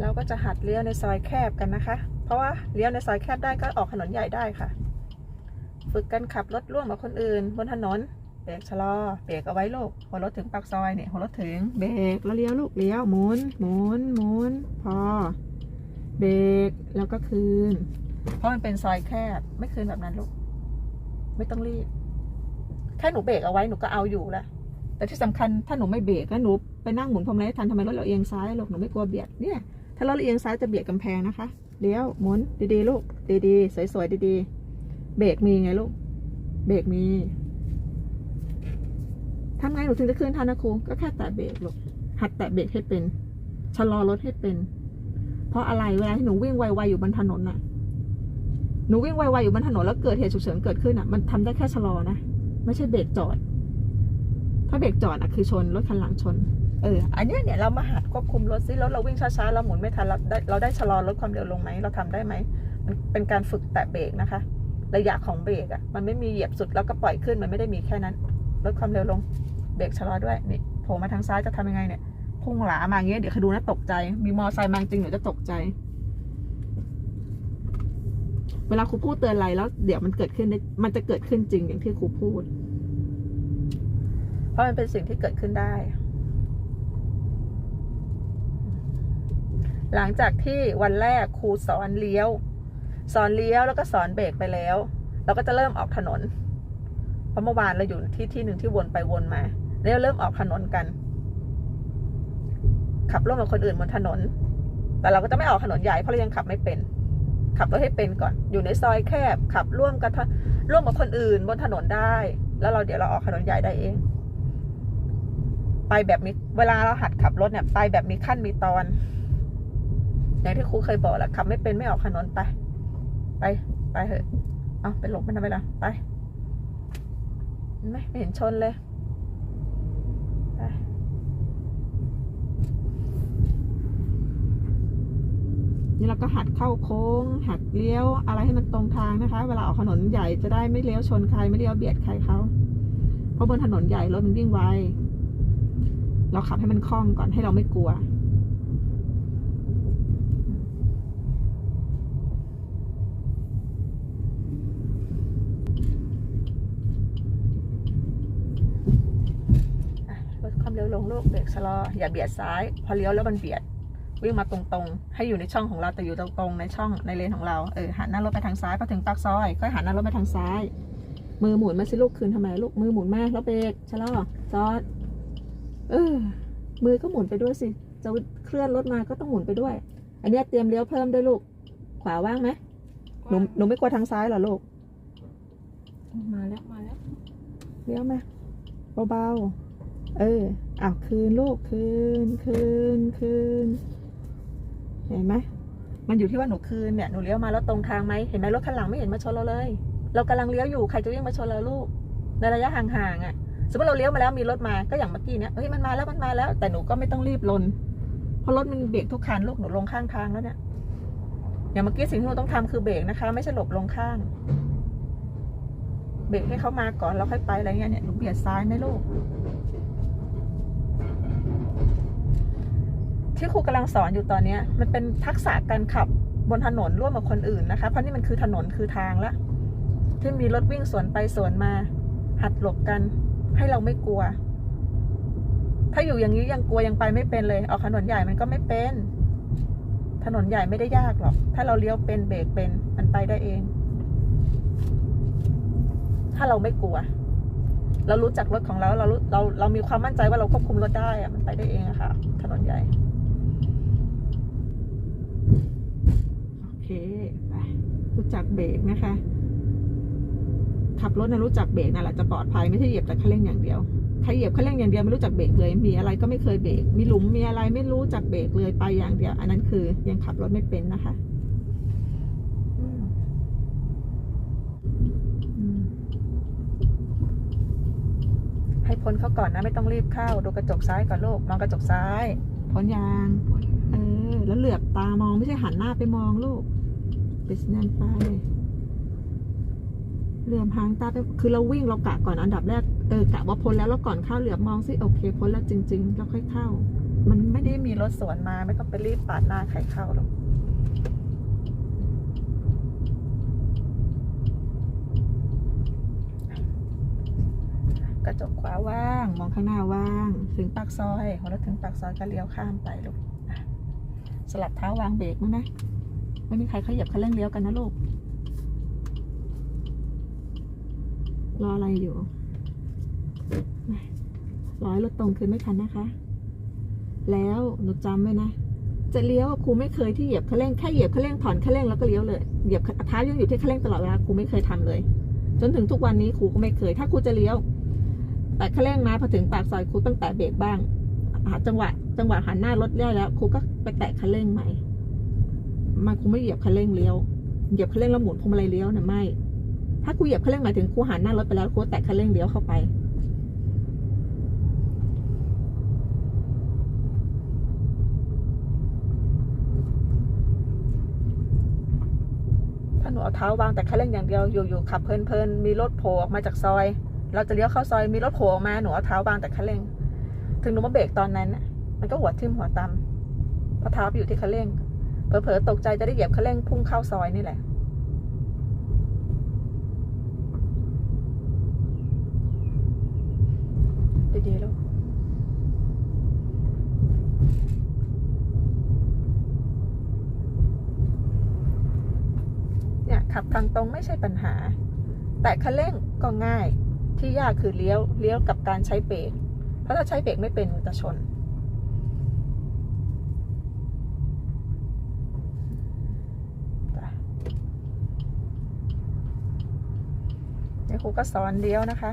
เราก็จะหัดเลี้ยวในซอยแคบกันนะคะ เพราะว่าเลี้ยวในซอยแคบได้ก็ออกถนนใหญ่ได้ค่ะ ฝึกกันขับรถร่วมกับคนอื่น บนถนนเบรกชะลอเบรกเอาไว้ลูกพอรถถึงปากซอยเนี่ยพอรถถึงเบรกแล้วเลี้ยวลูกเลี้ยวหมุนหมุนหมุนพอเบรกแล้วก็คืน เพราะมันเป็นซอยแคบไม่คืนแบบนั้นลูกไม่ต้องรีบแค่หนูเบรกเอาไว้หนูก็เอาอยู่ล้วแต่ที่สำคัญถ้าหนูไม่เบรกแล้วหนูไปนั่งหมุนพรมไร้ทันทำไมรถเราเอียงซ้ายลูกหนูไม่กลัวเบียดเนี่ย ถ้าเราเอียงซ้ายจะเบียดกำแพงนะคะเลี้ยวหมุนดีๆลูก ดีๆ สวยๆดีๆ เบรกมีไงลูก เบรกมีทำไงหนูถึงจะขึ้นทันนะครูก็แค่แตะเบรกลูก หัดแตะเบรกให้เป็น ชะลอรถให้เป็น เพราะอะไรเวลาที่หนูวิ่งไวๆอยู่บนถนนน่ะ หนูวิ่งไวๆอยู่บนถนนแล้วเกิดเหตุฉุกเฉินเกิดขึ้นอะ มันทำได้แค่ชะลอนะ ไม่ใช่เบรกจอด ถ้าเบรกจอดอะคือชนรถคันหลังชน เอออันนี้เนี่ยเรามาหัดควบคุมรถซิรถเราวิ่งช้าๆเราหมุนไม่ทันเราได้เราได้ชะลอลดความเร็วลงไหมเราทำได้ไหมมันเป็นการฝึกแตะเบรกนะคะ ระยะของเบรกอะมันไม่มีเหยียบสุดแล้วก็ปล่อยขึ้นมันไม่ได้มีแค่นั้นลดความเร็วลงเบรกชะลอด้วยนี่โผล่มาทางซ้ายจะทำยังไงเนี่ยพุ่งหลามาอย่างเงี้ยเดี๋ยวคอยดูนะตกใจ มีมอไซค์มาจริงเดี๋ยวจะตกใจ เวลาครูพูดเตือนอะไรแล้ว เดี๋ยวมันเกิดขึ้นได้มันจะเกิดขึ้นจริงอย่างที่ครูพูด เพราะมันเป็นสิ่งที่เกิดขึ้นได้ หลังจากที่วันแรกครูสอนเลี้ยว สอนเลี้ยวแล้วก็สอนเบรกไปแล้ว เราก็จะเริ่มออกถนน เพราะเมื่อวานเราอยู่ที่ที่หนึ่งที่วนไปวนมาแล้วเริ่มออกถนนกัน ขับร่วมกับคนอื่นบนถนน แต่เราก็จะไม่ออกถนนใหญ่เพราะเรายังขับไม่เป็น ขับรถให้เป็นก่อน อยู่ในซอยแคบ ขับร่วมกันร่วมกับคนอื่นบนถนนได้ แล้วเราเดี๋ยวเราออกถนนใหญ่ได้เอง ไปแบบมีเวลาเราหัดขับรถเนี่ยไปแบบมีขั้นมีตอน อย่างที่ครูเคยบอกแหละขับไม่เป็นไม่ออกถนนไป ไป ไปเถอะ เอาไปหลบมันทำไมล่ะ ไปเห็นไหมไม่เห็นชนเลยไปนี่เราก็หัดเข้าโค้ง หัดเลี้ยวอะไรให้มันตรงทางนะคะ เวลาออกถนนใหญ่จะได้ไม่เลี้ยวชนใครไม่เลี้ยวเบียดใครเขาเพราะบนถนนใหญ่รถมันวิ่งไวเราขับให้มันคล่องก่อนให้เราไม่กลัว อะลดความ เร็วลงลูกเบรกชะลออย่าเบียดซ้าย พอเลี้ยวแล้วมันเบียด วิ่งมาตรงๆ ให้อยู่ในช่องของเราแต่อยู่ตรงๆในช่องในเลนของเราเออหันหน้ารถไปทางซ้ายพอถึงปากซอยค่อยหันหน้ารถไปทางซ้าย มือหมุนมาสิลูกคืนทำไมลูกมือหมุนมาแล้วเบรกชะลอจอดเออมือก็หมุนไปด้วยสิจะเคลื่อนรถมาก็ต้องหมุนไปด้วย อันเนี้ยเตรียมเลี้ยวเพิ่มด้วยลูก ขวาว่างไหมหนูหนูไม่กลัวทางซ้ายเหรอลูก มาแล้วมาแล้วเลี้ยวมาเบาๆเออ อ้าวคืนลูกคืนคืนคืนเห็นไหมมันอยู่ที่ว่าหนูคืนเนี่ยหนูเลี้ยวมาแล้วตรงทางไหมเห็นไหมรถคันหลังไม่เห็นมาชนเราเลย เรากำลังเลี้ยวอยู่ใครจะวิ่งมาชนเราลูก ในระยะห่างๆอะสมมติเราเลี้ยวมาแล้วมีรถมาก็อย่างเมื่อกี้เนี้ยเฮ้ยมันมาแล้วมันมาแล้ว แต่หนูก็ไม่ต้องรีบลนเพราะรถมันเบรกทุกคันลูกหนูลงข้างทางแล้วเนี่ยอย่างเมื่อกี้สิ่งที่หนูต้องทำคือเบรกนะคะ ไม่ใช่หลบลงข้าง เบรกให้เขามาก่อนแล้วค่อยไปอะไรเงี้ยเนี่ยหนูเบียดซ้ายไหมลูก ที่ครูกำลังสอนอยู่ตอนเนี้ยมันเป็นทักษะการขับบนถนนร่วมกับคนอื่นนะคะ เพราะนี่มันคือถนนคือทางละที่มีรถวิ่งสวนไปสวนมา หัดหลบกันให้เราไม่กลัว ถ้าอยู่อย่างนี้ยังกลัวยังไปไม่เป็นเลยออกถนนใหญ่มันก็ไม่เป็น ถนนใหญ่ไม่ได้ยากหรอก ถ้าเราเลี้ยวเป็นเบรกเป็นมันไปได้เอง ถ้าเราไม่กลัว เรารู้จักรถของเราเรารู้เราเรามีความมั่นใจว่าเราควบคุมรถได้อะมันไปได้เองอะค่ะ ถนนใหญ่ โอ เคไปรู้จักเบรกนะคะ ขับรถนะรู้จักเบรกนั่นแหละจะปลอดภัยไม่ใช่เหยียบแต่คันเร่งอย่างเดียวใครเหยียบคันเร่งอย่างเดียวไม่รู้จักเบรกเลย มีอะไรก็ไม่เคยเบรกมีหลุมมีอะไรไม่รู้จักเบรกเลยไปอย่างเดียว อันนั้นคือยังขับรถไม่เป็นนะคะให้พ้นเขาก่อนนะไม่ต้องรีบเข้าดูกระจกซ้ายก่อนลูกมองกระจกซ้าย พ้นยางเออ แล้วเหลือบตามองไม่ใช่หันหน้าไปมองลูกปิดนั่นไปเหลือบหางตาไปคือเราวิ่งเรากะก่อนอันดับแรกเออกะว่าพ้นแล้วแล้วก่อนเข้าเหลือบมองสิโอเคพ้นแล้วจริง ๆ แล้วค่อยเข้า มันไม่ได้มีรถสวนมาไม่ต้องไปรีบปาดหน้าใครเข้าหรอกกระจกขวาว่าง มองข้างหน้าว่าง ถึงปากซอยพอเราถึงปากซอยก็เลี้ยวข้ามไปลูก สลับเท้าวางเบรกมั้งนะ ไม่มีใครขยับคันเร่งเลี้ยวกันนะลูก รออะไรอยู่ร้อให้รถตรงคืนไม่ทันนะคะ แล้วหนูจำไว้นะ จะเลี้ยวครูไม่เคยที่เหยียบคันเร่งแค่เหยียบคันเร่งถอนคันเร่งแล้วก็เลี้ยวเลย เหยียบเท้ายังอยู่ที่คันเร่งตลอดเวลาครูไม่เคยทำเลย จนถึงทุกวันนี้ครูก็ไม่เคย ถ้าครูจะเลี้ยว แต่คันเร่งนะพอถึงปากซอยครูต้งแตะเบรกบ้างหาจังหวะ จังหวะหันหน้ารถได้แล้วครูก็ไปแตะคันเร่งใหม่มาครูไม่เหยียบคันเร่งเลี้ยว เหยียบคันเร่งแล้วหมุนพวงมาลัยเลี้ยวนะไม่ ถ้าครูเหยียบคันเร่งหมายถึงครูหันหน้ารถไปแล้วครูแตะคันเร่งเลี้ยวเข้าไป ถ้าหนูเอาเท้าวางแต่คันเร่งอย่างเดียวอยู่ๆขับเพลินๆมีรถโผล่ออกมาจากซอย เราจะเลี้ยวเข้าซอยมีรถโผล่ออกมาหนูเอาเท้าวางแต่คันเร่ง ถึงหนูมาเบรกตอนนั้นน่ะ มันก็หัวทิ่มหัวตำเพราะเท้าไปอยู่ที่คันเร่งเผลอๆตกใจจะได้เหยียบคันเร่งพุ่งเข้าซอยนี่แหละ ดีๆลูกเนี่ยขับทางตรงไม่ใช่ปัญหา แต่คันเร่งก็ง่ายที่ยากคือเลี้ยวเลี้ยวกับการใช้เบรกเพราะถ้าใช้เบรกไม่เป็นมันจะชน จ้ะเดี๋ยว ครูก็สอนเลี้ยวนะคะ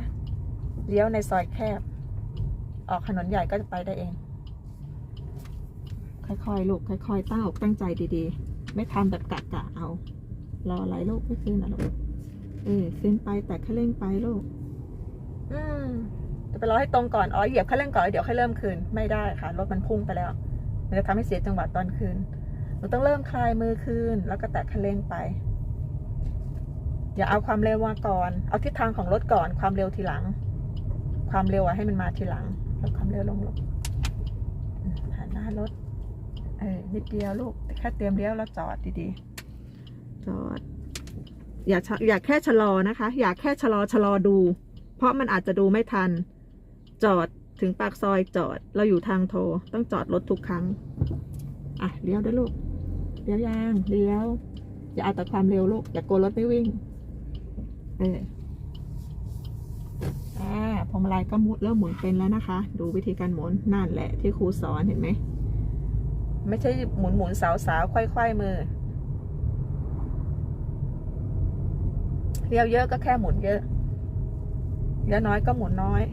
เลี้ยวในซอยแคบ ออกถนนใหญ่ก็จะไปได้เอง ค่อยๆ ลูก ค่อยๆ ตั้งอกตั้งใจดีๆ ไม่ทำแบบกะกะๆเอา รออะไรลูกไม่ขึ้นนะลูก เออขึ้นไปแต่คันเร่งไปลูก อืมจะไปรอให้ตรงก่อนอ๋อเหยียบคันเร่งก่อนแล้วเดี๋ยวค่อยเริ่มคืน ไม่ได้ค่ะ รถมันพุ่งไปแล้ว มันจะทำให้เสียจังหวะตอนคืนหนูต้องเริ่มคลายมือคืนแล้วก็แตะคันเร่งไป อย่าเอาความเร็วมาก่อน เอาทิศทางของรถก่อน ความเร็วทีหลัง ความเร็วอะให้มันมาทีหลังลดความเร็วลงลงหันหน้ารถ เออนิดเดียวลูก แค่เตรียมเลี้ยวแล้วจอดดีๆ จอด อย่าอย่าแค่ชะลอนะคะ อย่าแค่ชะลอชะลอดู เพราะมันอาจจะดูไม่ทัน จอดถึงปากซอยจอด เราอยู่ทางโทร ต้องจอดรถทุกครั้ง อะเลี้ยวด้วยลูกเลี้ยวยางเลี้ยว อย่าเอาแต่ความเร็วลูก อย่ากลัวรถไม่วิ่ง เอออ่าพวงมาลัยก็มุดเริ่มหมุนเป็นแล้วนะคะ ดูวิธีการหมุนนั่นแหละที่ครูสอนเห็นไหม ไม่ใช่หมุนหมุนสาวสาวๆไขว้ๆมือเลี้ยวเยอะก็แค่หมุนเยอะเลี้ยวน้อยก็หมุนน้อย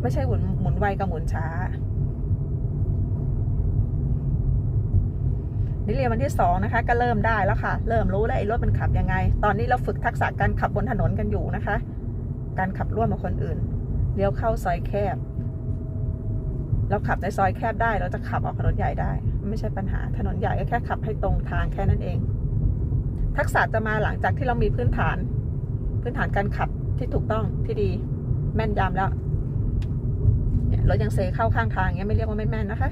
ไม่ใช่หมุนหมุนไวกับหมุนช้า นี่เรียนวันที่สองนะคะก็เริ่มได้แล้วค่ะ เริ่มรู้แล้วไอ้รถมันขับยังไง ตอนนี้เราฝึกทักษะการขับบนถนนกันอยู่นะคะ การขับร่วมกับคนอื่นเลี้ยวเข้าซอยแคบ เราขับในซอยแคบได้ เราจะขับออกถนนใหญ่ได้ ไม่ใช่ปัญหาถนนใหญ่ก็แค่ขับให้ตรงทางแค่นั้นเอง ทักษะจะมาหลังจากที่เรามีพื้นฐาน พื้นฐานการขับที่ถูกต้องที่ดี แม่นยำแล้วเนี่ยรถยังเซเข้าข้างทางเงี้ยไม่เรียกว่าไม่แม่นนะคะ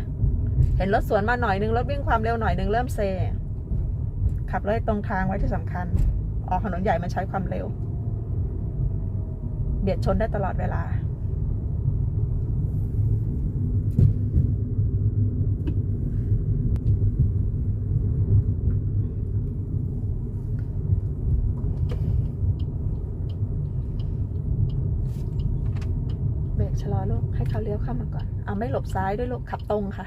เห็นรถสวนมาหน่อยนึงรถวิ่งความเร็วหน่อยนึงเริ่มเซ ขับรถให้ตรงทางไว้ที่สำคัญ ออกถนนใหญ่มันใช้ความเร็ว เบียดชนได้ตลอดเวลา เบรกชะลอลูกให้เขาเลี้ยวเข้ามาก่อน เอาไม่หลบซ้ายด้วยลูกขับตรงค่ะ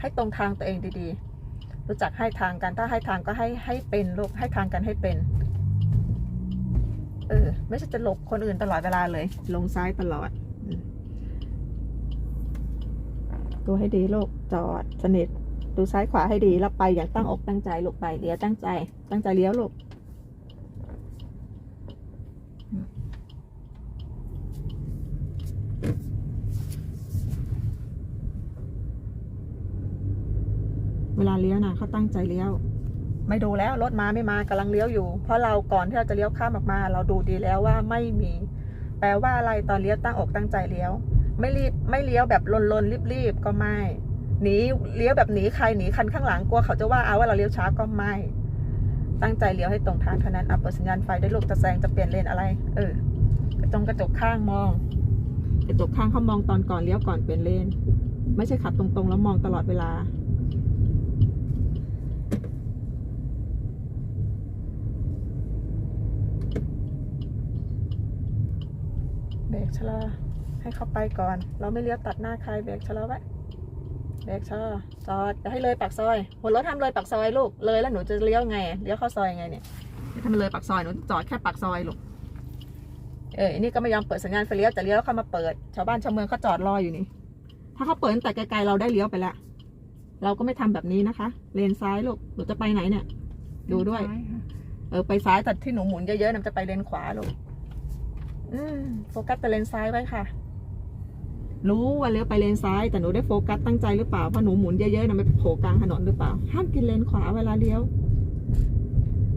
ให้ตรงทางตัวเองดีๆ รู้จักให้ทางกันถ้าให้ทางก็ให้ให้เป็นลูกให้ทางกันให้เป็น เออ ไม่ใช่จะหลบคนอื่นตลอดเวลาเลย ลงซ้ายตลอดอืมดูให้ดีลูกจอดสนิทดูซ้ายขวาให้ดีแล้วไปอย่างตั้งอกตั้งใจลูกไปเลี้ยวตั้งใจ ตั้งใจเลี้ยวลูก เวลาเลี้ยวนะเขาตั้งใจเลี้ยว ไม่ดูแล้วรถมาไม่มากำลังเลี้ยวอยู่ เพราะเราก่อนที่เราจะเลี้ยวข้ามออกมา เราดูดีแล้วว่าไม่มี แปลว่าอะไรตอนเลี้ยวตั้งอกตั้งใจเลี้ยว ไม่รีบไม่เลี้ยวแบบลนลนรีบรีบๆก็ไม่หนีเลี้ยวแบบหนีใครหนีคันข้างหลังกลัวเขาจะว่าเอาว่าเราเลี้ยวช้าก็ไม่ ตั้งใจเลี้ยวให้ตรงทางเท่านั้นเอาเปิดสัญญาณไฟได้ลูกจะแซงจะเปลี่ยนเลนอะไร เออกระจงกระจกข้างมอง กระจกข้างเขามองตอนก่อนเลี้ยวก่อนเปลี่ยนเลน ไม่ใช่ขับตรงๆ แล้วมองตลอดเวลา เบรกชะลอ ให้เขาไปก่อน เราไม่เลี้ยวตัดหน้าใครเบรกชะลอไว้เบรกชะลอจอดอย่าให้เลยปากซอยหัวรถทำเลยปากซอยลูกเลยแล้วหนูจะเลี้ยวไงเลี้ยวเข้าซอยไงเนี่ยถ้ามันเลยปากซอยหนูจอดแค่ปากซอยลูกเอออันนี่ก็ไม่ยอมเปิดสัญญาณไฟเลี้ยวแต่เลี้ยวแล้วเข้ามาเปิด ชาวบ้านชาวเมืองเขาจอดรออยู่นี่ ถ้าเขาเปิดตั้งแต่ไกลๆเราได้เลี้ยวไปแล้วเราก็ไม่ทำแบบนี้นะคะ เลนซ้ายลูกหนูจะไปไหนเนี่ย ดูด้วยซ้าค่ะเออไปซ้ายแต่ที่หนูหมุนเยอะๆนะมันจะไปเลนขวาลูก อืมโฟกัสแต่เลนซ้ายไว้ค่ะ รู้ว่าเลี้ยวไปเลนซ้าย แต่หนูได้โฟกัสตั้งใจหรือเปล่าเพราะหนูหมุนเยอะๆนะไม่ไปโผล่กลางถนนหรือเปล่า ห้ามกินเลนขวาเวลาเลี้ยว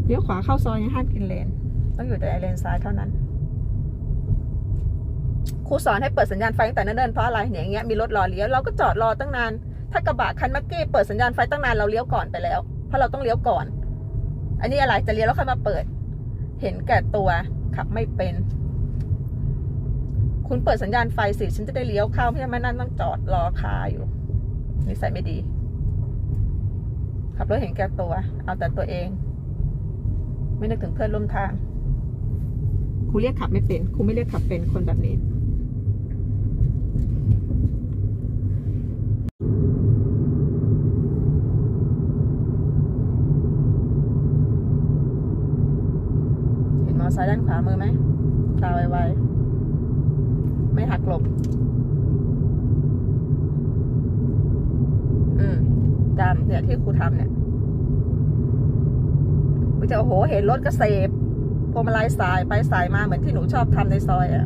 เลี้ยวขวาเข้าซอยห้ามกินเลน ต้องอยู่แต่เลนซ้ายเท่านั้นครูสอนให้เปิดสัญญาณไฟตั้งแต่เนิ่นๆเพราะอะไรเนี่ยอย่างเงี้ยมีรถรอเลี้ยวเราก็จอดรอตั้งนาน ถ้ากระบะคันเมื่อกี้เปิดสัญญาณไฟตั้งนานเราเลี้ยวก่อนไปแล้ว เพราะเราต้องเลี้ยวก่อน อันนี้อะไรจะเลี้ยวแล้วค่อยมาเปิด เห็นแก่ตัวขับไม่เป็น คุณเปิดสัญญาณไฟสิฉันจะได้เลี้ยวเข้าไม่ใช่มานั่นต้องจอดรอคาอยู่นิสัยไม่ดี ขับรถเห็นแก่ตัว เอาแต่ตัวเอง ไม่นึกถึงเพื่อนร่วมทางครูเรียกขับไม่เป็นครูไม่เรียกขับเป็นคนแบบนี้เห็นมอเตอร์ไซค์ด้านขวามือไหมตาไวๆ ไม่หักหลบ อืมจำเนี่ยที่ครูทำเนี่ยมันจะโอ้โห เห็นรถก็เสพพวงมาลัยสายไปสายมาเหมือนที่หนูชอบทำในซอยอะ่ะ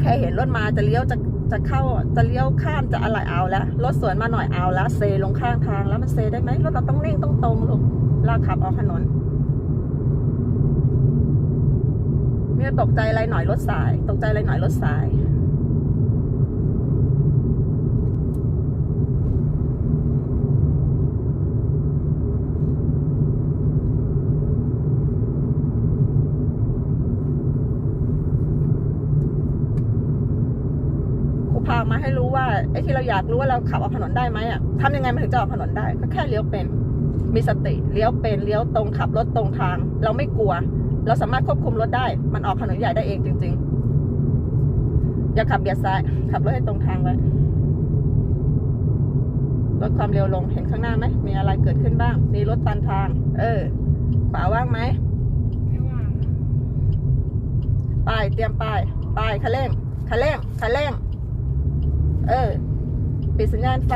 แค่เห็นรถมาจะเลี้ยวจะจะเข้าจะเลี้ยวข้ามจะอะไรเอาแล้ว รถสวนมาหน่อยเอาแล้วเซลงข้างทางแล้วมันเซได้ไหมรถเราต้องนิ่งต้องตรงลูกลาขับออกถนน เมื่อตกใจอะไรหน่อยรถสาย ตกใจอะไรหน่อยรถสายครูพามาให้รู้ว่าไอ้ที่เราอยากรู้ว่าเราขับออกถนนได้ไหมอะทำยังไงมันถึงจะออกถนนได้ ก็แค่เลี้ยวเป็น มีสติเลี้ยวเป็นเลี้ยวตรงขับรถตรงทาง เราไม่กลัว เราสามารถควบคุมรถได้ มันออกถนนใหญ่ได้เองจริง ๆ อย่าขับเบียดซ้าย ขับรถให้ตรงทางไว้ลดความเร็วลงเห็นข้างหน้าไหมมีอะไรเกิดขึ้นบ้าง มีรถตันทาง เออขวาว่างไหมไม่ว่างป้ายเตรียมป้ายป้ายคันเร่งคันเร่งคันเร่ง เออปิดสัญญาณไฟ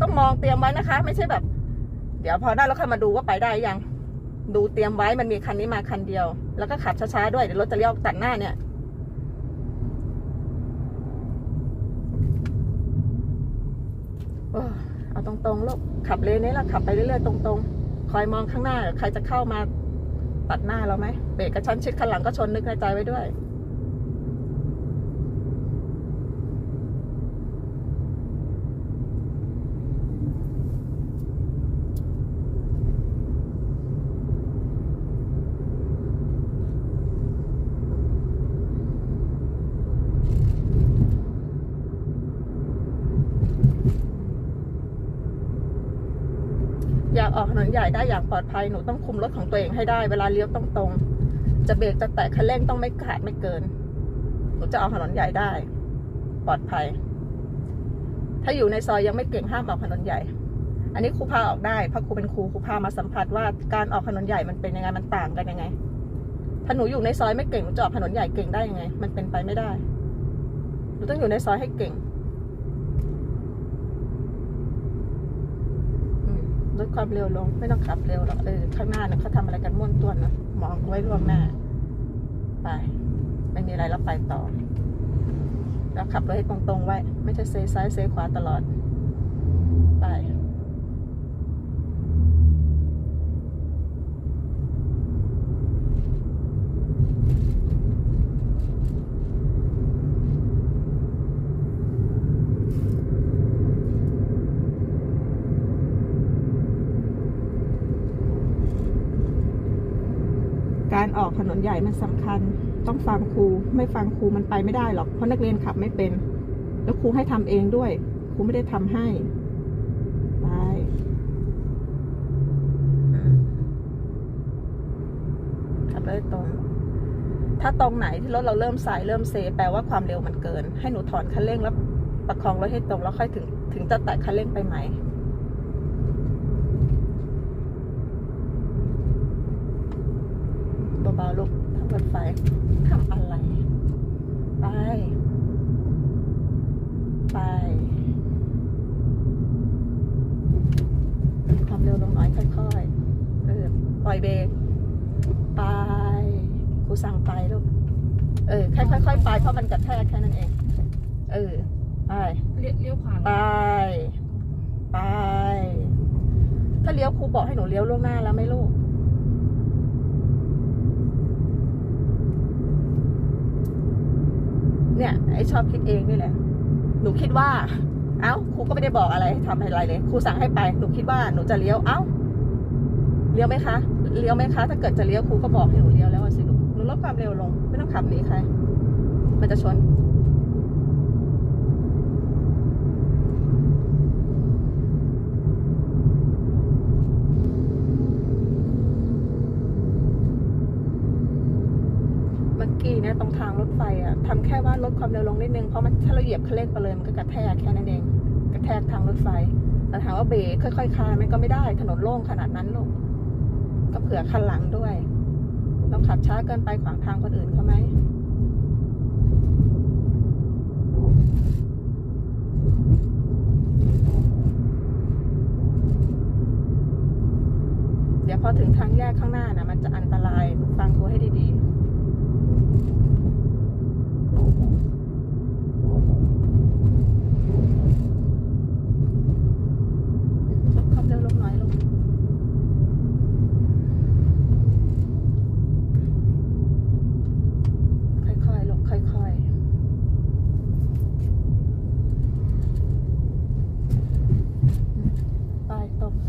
ต้องมองเตรียมไว้นะคะ ไม่ใช่แบบ เดี๋ยวพอได้แล้วค่อยมาดูว่าไปได้ยัง ดูเตรียมไว้มันมีคันนี้มาคันเดียว แล้วก็ขับช้าๆด้วยเดี๋ยวรถจะเลี้ยวตัดหน้าเนี่ย เอาตรงๆลูกขับเลนนี้เราขับไปเรื่อยๆตรงๆ คอยมองข้างหน้า ใครจะเข้ามาตัดหน้าเราไหมเบรกกระชั้นชิดข้างหลังก็ชนนึกในใจไว้ด้วย อยากออกถ นนใหญ่ได้อย่างปลอดภัยหนูต้องคุมรถของตัวเองให้ได้เวลาเลี้ยวต้องตรงจะเบรกจะแตะคันเร่งต้องไม่ขาดไม่เกินหนูจะออกถนนใหญ่ได้ ปลอดภัย ถ้าอยู่ในซอยยังไม่เก่งห้ามออกถนนใหญ่ อันนี้ครูพาออกได้เพราะครูเป็นครูครูพามาสัมผัสว่าการออกถนนใหญ่มันเป็นยังไงมันต่างกันยังไง ถ้าหนูอยู่ในซอยไม่เก่งหนูจะออกถนนใหญ่เก่งได้ยังไง มันเป็นไปไม่ได้หนูต้องอยู่ในซอยให้เก่ง อืม ลดความเร็วลง ไม่ต้องขับเร็วหรอก เออ ข้างหน้าเนี่ยเขาทำอะไรกันม่วนต้วนนะมองไว้ล่วงหน้า ไปไม่มีอะไรเราไปต่อเราขับรถให้ตรงๆไว้ ไม่ใช่เซซ้ายเซขวาตลอด ไป การออกถนนใหญ่มันสำคัญ ต้องฟังครู ไม่ฟังครูมันไปไม่ได้หรอกเพราะนักเรียนขับไม่เป็น แล้วครูให้ทำเองด้วย ครูไม่ได้ทำให้ไปขับเลยตรงถ้าตรงไหนที่รถเราเริ่มสายเริ่มเซ แปลว่าความเร็วมันเกิน ให้หนูถอนคันเร่งแล้วประคองรถให้ตรงแล้วค่อยถึง ถึงจะแตะคันเร่งไปใหม เบาๆลูกทำรถไฟทำอะไร ไป ไปความเร็วลงน้อยค่อยๆเออปล่อยเบรกไปครูสั่งไปลูกเออค่อยๆไปเพราะมันกระแทกแค่นั้นเอง เออไปเลี้ยวเลี้ยวขวาไป ไป ถ้าเลี้ยวครูบอกให้หนูเลี้ยวล่วงหน้าแล้วไหม่ลูก เนี่ยไอชอบคิดเองนี่แหละ หนูคิดว่า เอ้าครูก็ไม่ได้บอกอะไรให้ทำอะไรเลย ครูสั่งให้ไป หนูคิดว่าหนูจะเลี้ยว เอ้า เลี้ยวไหมคะ เลี้ยวไหมคะ ถ้าเกิดจะเลี้ยวครูก็บอกให้หนูเลี้ยวแล้วสิลูกหนูลดความเร็วลง ไม่ต้องขับหนีใคร มันจะชน เมื่ อกี้เนี่ยตรงทางรถไฟอะทำแค่ว่าลดความเร็วลงนิดนึงเพราะมันถ้าเราเหยียบคันเร่งไปเลยมันก็กระแทกแค่นั้นเอง กระแทกทางรถไฟแต่ถามว่าเบรกค่อยๆคลายมันก็ไม่ได้ถนนโล่งขนาดนั้นลูกก็เผื่อคันหลังด้วยเราขับช้าเกินไปขวางทางคนอื่นเขาไหมเดี๋ยวพอถึงทางแยกข้างหน้านะมันจะอันตรายฟังครูให้ดีๆลดความเร็วลงหน่อยลูกค่อยๆลูกค่อยๆไปตรงไป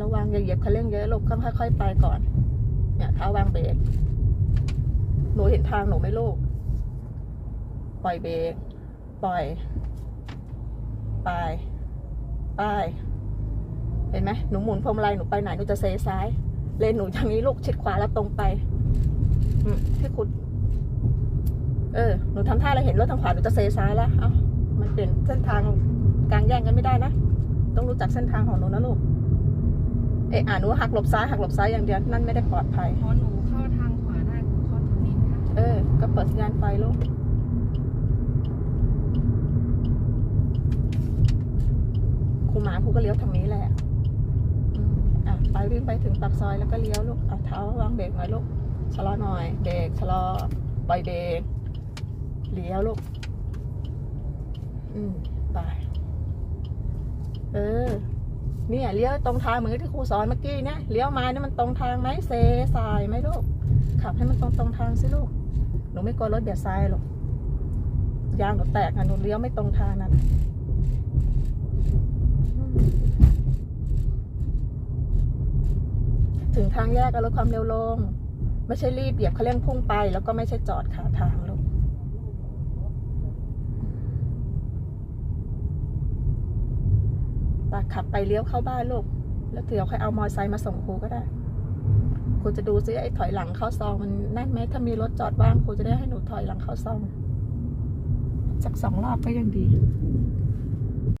ระวัง อย่าเหยียบคันเร่งเยอะลูกค่อยๆไปก่อน เนี่ยเท้าวางเบรกหนูเห็นทางหนูไหมลูก ปล่อยเบรกปล่อยไปไปเห็นไหมหนูหมุนพวงมาลัยหนูไปไหนหนูจะเซซ้าย เลนหนูทางนี้ลูกชิดขวาแล้วตรงไปอืที่คุณเออหนูทำท่าอะไรเห็นรถทางขวาหนูจะเซซ้ายแล้วเอ้ามันเปลี่ยนเส้นทางกลางแย่งกันไม่ได้นะต้องรู้จักเส้นทางของหนูนะลูก เอะอ่าหนูหักหลบซ้ายหักหลบซ้ายอย่างเดียวนั่นไม่ได้ปลอดภัย พอหนูเข้าทางขวาได้หนูเข้าทางนี้นะคะเออ ก็เปิดสัญญาณไฟลูกครูหมาครูก็เลี้ยวทางนี้แหละอืมอะไปวิ่งไปถึงปากซอยแล้วก็เลี้ยวลูกเอาเท้าวางเบรกหน่อยลูกชะลอหน่อยเบรกชะลอปล่อยเบรกเลี้ยวลูกอืมไปเออ เนี่ยเลี้ยวตรงทางเหมือนที่ครูสอนเมื่อกี้เนี่ยเลี้ยวมาเนี่ยมันตรงทางไหมเซสายไหมลูกขับให้มันตรงตรงทางสิลูกหนูไม่กลัวรถเบียดซ้ายหรอกยางหนูแตกอะหนูเลี้ยวไม่ตรงทางนั่นถึงทางแยกก็ลดความเร็วลง ไม่ใช่รีบเหยียบคันเร่งพุ่งไป แล้วก็ไม่ใช่จอดขาทางลู กปขับไปเลี้ยวเข้าบ้านลูก แล้วเดี๋ยวค่อยเอามอเตอร์ไซค์มาส่งครูก็ได้ครูจะดูซิไอ้ถอยหลังเข้าซองมันแน่นไหมถ้ามีรถจอดว่างครูจะได้ให้หนูถอยหลังเข้าซองสักสองรอบก็ยังดี